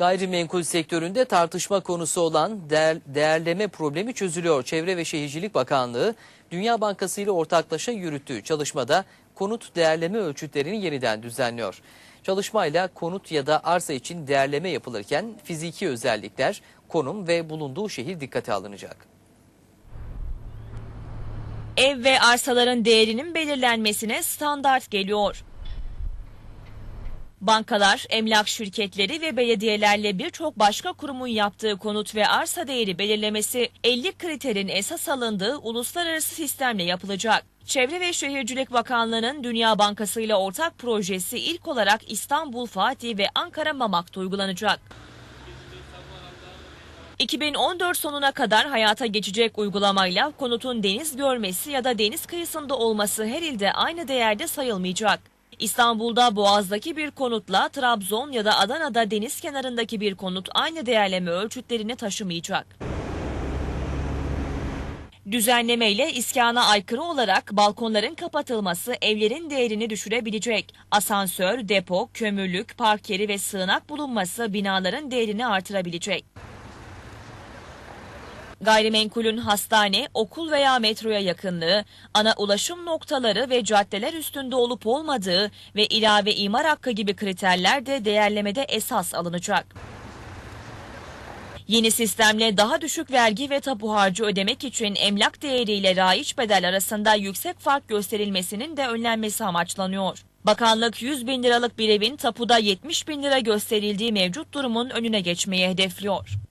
Gayrimenkul sektöründe tartışma konusu olan değer- değerleme problemi çözülüyor. Çevre ve Şehircilik Bakanlığı Dünya Bankası ile ortaklaşa yürüttüğü çalışmada konut değerleme ölçütlerini yeniden düzenliyor. Çalışmayla konut ya da arsa için değerleme yapılırken fiziki özellikler, konum ve bulunduğu şehir dikkate alınacak. Ev ve arsaların değerinin belirlenmesine standart geliyor. Bankalar, emlak şirketleri ve belediyelerle birçok başka kurumun yaptığı konut ve arsa değeri belirlemesi 50 kriterin esas alındığı uluslararası sistemle yapılacak. Çevre ve Şehircilik Bakanlığı'nın Dünya Bankası ile ortak projesi ilk olarak İstanbul, Fatih ve Ankara Mamak'ta uygulanacak. 2014 sonuna kadar hayata geçecek uygulamayla konutun deniz görmesi ya da deniz kıyısında olması her ilde aynı değerde sayılmayacak. İstanbul'da Boğaz'daki bir konutla Trabzon ya da Adana'da deniz kenarındaki bir konut aynı değerleme ölçütlerini taşımayacak. Düzenleme iskana aykırı olarak balkonların kapatılması evlerin değerini düşürebilecek. Asansör, depo, kömürlük, park yeri ve sığınak bulunması binaların değerini artırabilecek. Gayrimenkulün hastane, okul veya metroya yakınlığı, ana ulaşım noktaları ve caddeler üstünde olup olmadığı ve ilave imar hakkı gibi kriterler de değerlemede esas alınacak. Yeni sistemle daha düşük vergi ve tapu harcı ödemek için emlak değeriyle raiç bedel arasında yüksek fark gösterilmesinin de önlenmesi amaçlanıyor. Bakanlık 100 bin liralık bir evin tapuda 70 bin lira gösterildiği mevcut durumun önüne geçmeyi hedefliyor.